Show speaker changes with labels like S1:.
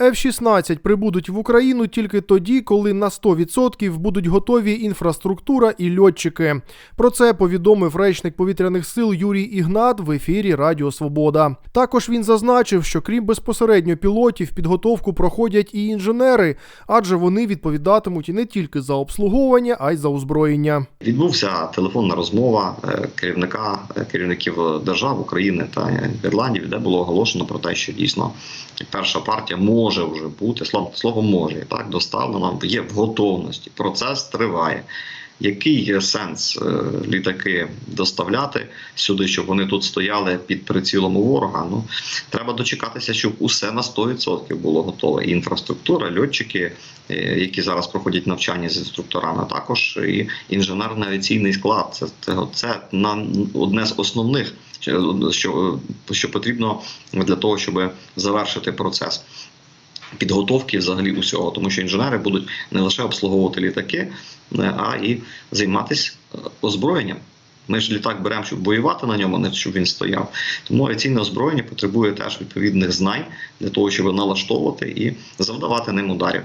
S1: F-16 прибудуть в Україну тільки тоді, коли на 100% будуть готові інфраструктура і льотчики. Про це повідомив речник повітряних сил Юрій Ігнат в ефірі Радіо Свобода. Також він зазначив, що крім безпосередньо пілотів, підготовку проходять і інженери, адже вони відповідатимуть не тільки за обслуговування, а й за озброєння.
S2: Відбувся телефонна розмова е, керівника е, керівників держав України та Ірландії, де було оголошено про те, що дійсно перша партія може вже бути слово, слово може так доставлена, є в готовності. Процес триває. Який є сенс е, літаки доставляти сюди, щоб вони тут стояли під прицілом у ворога? Ну треба дочекатися, щоб усе на 100% було готове. І інфраструктура, льотчики, е, які зараз проходять навчання з інструкторами, також і інженерно-авіаційний склад. Це, це, на одне з основних, що, що потрібно для того, щоб завершити процес. Підготовки взагалі усього, тому що інженери будуть не лише обслуговувати літаки, е, а і займатися е, озброєнням. Ми ж літак беремо, щоб воювати на ньому, не щоб він стояв. Тому авіаційне озброєння потребує теж відповідних знань для того, щоб налаштовувати і завдавати ним ударів.